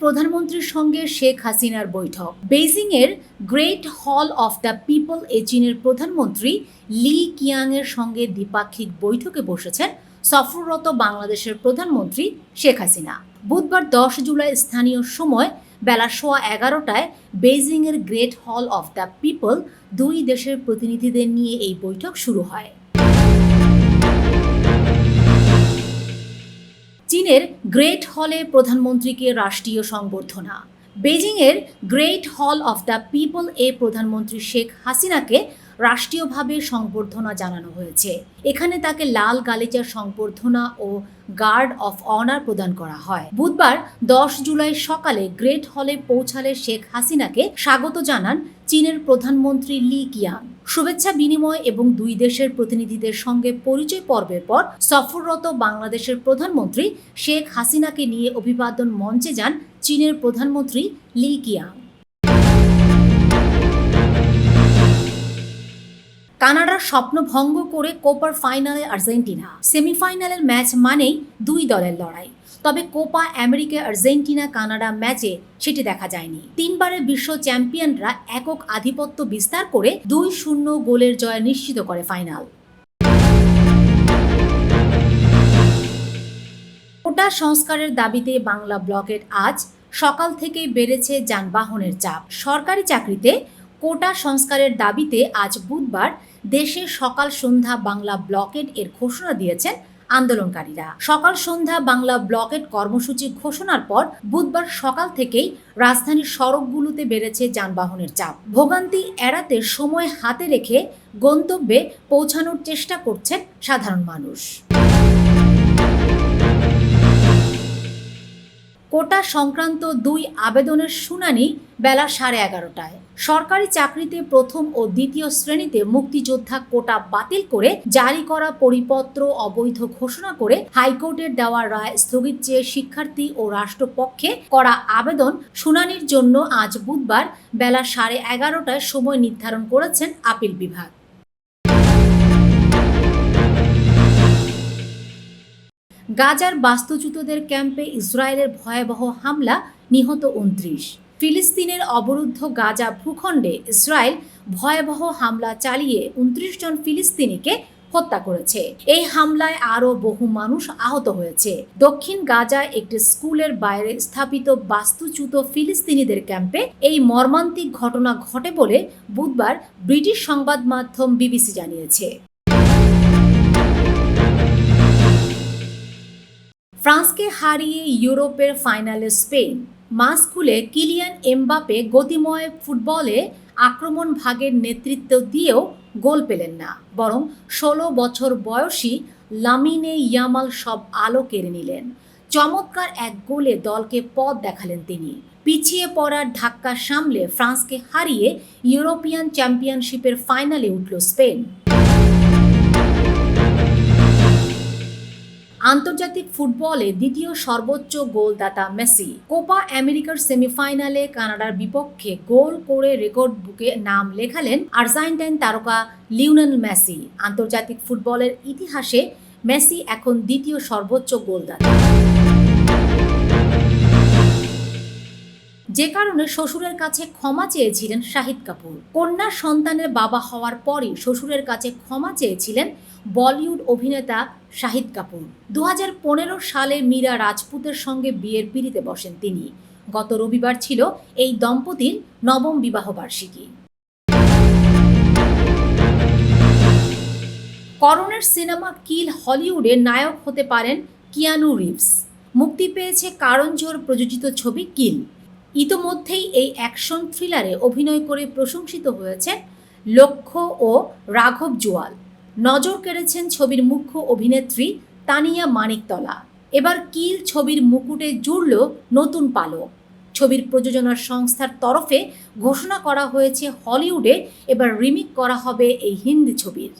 প্রধানমন্ত্রীর সঙ্গে শেখ হাসিনার বৈঠক। বেইজিং এর great Hall of the People এ চীনের প্রধানমন্ত্রী লি কিয়াং এর সঙ্গে দ্বিপাক্ষিক বৈঠকে বসেছেন সফররত বাংলাদেশের প্রধানমন্ত্রী শেখ হাসিনা। বুধবার দশ জুলাই স্থানীয় সময় বেলা সোয়া এগারোটায় বেইজিং এর great Hall of the People দুই দেশের প্রতিনিধিদের নিয়ে এই বৈঠক শুরু হয়। চীনের গ্রেট হলে প্রধানমন্ত্রীকে রাষ্ট্রীয় সংবর্ধনা। বেজিংয়ের Great Hall of the People এ প্রধানমন্ত্রী শেখ হাসিনাকে রাষ্ট্রীয়ভাবে সংবর্ধনা জানানো হয়েছে। এখানে তাকে লাল গালিচার সংবর্ধনা ও গার্ড অফ অনার প্রদান করা হয়। বুধবার দশ জুলাই সকালে গ্রেট হলে পৌঁছালে শেখ হাসিনাকে স্বাগত জানান চীনের প্রধানমন্ত্রী লি কিয়াং শুভেচ্ছা বিনিময় এবং দুই দেশের প্রতিনিধিদের সঙ্গে পরিচয় পর্বের পর সফররত বাংলাদেশের প্রধানমন্ত্রী শেখ হাসিনাকে নিয়ে অভিবাদন মঞ্চে যান চীনের প্রধানমন্ত্রী লি কিয়াং কানাডার স্বপ্ন ভঙ্গ করে কোপার ফাইনালে আর্জেন্টিনা। সেমিফাইনালের ম্যাচ মানেই দুই দলের লড়াই। তবে কোপা, আমেরিকা, আর্জেন্টিনা, কানাডা ম্যাচে সেটি দেখা যায়নি। তিনবারের বিশ্ব চ্যাম্পিয়নরা একক আধিপত্য বিস্তার করে দুই শূন্য গোলের জয় নিশ্চিত করে ফাইনাল। কোটা সংস্কারের দাবিতে বাংলা ব্লকেট আজ সকাল থেকে বেড়েছে যানবাহনের চাপ। সরকারি চাকরিতে কোটা সংস্কারের দাবিতে আজ বুধবার দেশে সকাল সন্ধ্যা বাংলা ব্লকেট এর ঘোষণা দিয়েছেন আন্দোলনকারীরা। সকাল সন্ধ্যা বাংলা ব্লকেট কর্মসূচি ঘোষণার পর বুধবার সকাল থেকেই রাজধানীর সড়কগুলোতে বেড়েছে যানবাহনের চাপ। ভোগান্তি এড়াতে সময় হাতে রেখে গন্তব্যে পৌঁছানোর চেষ্টা করছেন সাধারণ মানুষ। কোটা সংক্রান্ত দুই আবেদনের শুনানি বেলা সাড়ে এগারোটায়। সরকারি চাকরিতে প্রথম ও দ্বিতীয় শ্রেণীতে মুক্তিযোদ্ধা কোটা বাতিল করে জারি করা পরিপত্র অবৈধ ঘোষণা করে হাইকোর্টের দেওয়া রায় স্থগিত চেয়ে শিক্ষার্থী ও রাষ্ট্রপক্ষে করা আবেদন শুনানির জন্য আজ বুধবার বেলা সাড়ে এগারোটায় সময় নির্ধারণ করেছেন আপিল বিভাগ। গাজার বাস্তুচ্যুতদের ক্যাম্পে ইসরায়েলের ভয়াবহ হামলা, নিহত উনত্রিশ ফিলিস্তিনের অবরুদ্ধ গাজা ভূখণ্ডে ইসরায়েল ভয়াবহ হামলা চালিয়ে উনত্রিশ জন ফিলিস্তিনিকে হত্যা করেছে। এই হামলায় আরও বহু মানুষ আহত হয়েছে। দক্ষিণ গাজায় একটি স্কুলের বাইরে স্থাপিত বাস্তুচ্যুত ফিলিস্তিনিদের ক্যাম্পে এই মর্মান্তিক ঘটনা ঘটে বলে বুধবার ব্রিটিশ সংবাদ মাধ্যম বিবিসি জানিয়েছে। ফ্রান্সকে হারিয়ে ইউরোপের ফাইনালে স্পেন। মাস খুলে কিলিয়ান এমবাপে গতিময় ফুটবলে আক্রমণ ভাগের নেতৃত্ব দিয়েও গোল পেলেন না, বরং ষোলো বছর বয়সী লামিনে ইয়ামাল সব আলো কেড়ে নিলেন। চমৎকার এক গোলে দলকে পথ দেখালেন তিনি। পিছিয়ে পড়ার ধাক্কা সামলে ফ্রান্সকে হারিয়ে ইউরোপিয়ান চ্যাম্পিয়নশিপের ফাইনালে উঠল স্পেন। আন্তর্জাতিক ফুটবলে দ্বিতীয় সর্বোচ্চ গোলদাতা মেসি। কোপা আমেরিকার সেমিফাইনালে কানাডার বিপক্ষে গোল করে রেকর্ড বুকে নাম লেখালেন আর্জেন্টাইন তারকা লিওনেল মেসি। আন্তর্জাতিক ফুটবলের ইতিহাসে মেসি এখন দ্বিতীয় সর্বোচ্চ গোলদাতা। যে কারণে শ্বশুরের কাছে ক্ষমা চেয়েছিলেন শাহিদ কাপুর। কন্যা সন্তানের বাবা হওয়ার পরই শ্বশুরের কাছে ক্ষমা চেয়েছিলেন বলিউড অভিনেতা শাহিদ কাপুর। দু হাজার পনেরো সালে মীরা রাজপুতের সঙ্গে বিয়ের পিড়িতে বসেন তিনি। গত রবিবার ছিল এই দম্পতির নবম বিবাহবার্ষিকী করণের সিনেমা কিল হলিউডে নায়ক হতে পারেন কিয়ানু রিভস। মুক্তি পেয়েছে কারণ জোর প্রযোজিত ছবি কিল। ইতোমধ্যেই এই অ্যাকশন থ্রিলারে অভিনয় করে প্রশংসিত হয়েছে লক্ষ্য ও রাঘব জুয়াল। নজর কেড়েছেন ছবির মুখ্য অভিনেত্রী তানিয়া মানিকতলা। এবার কিল ছবির মুকুটে জুড়ল নতুন পালক ছবির প্রযোজনার সংস্থার তরফে ঘোষণা করা হয়েছে হলিউডে, এবার রিমিক করা হবে এই হিন্দি ছবির।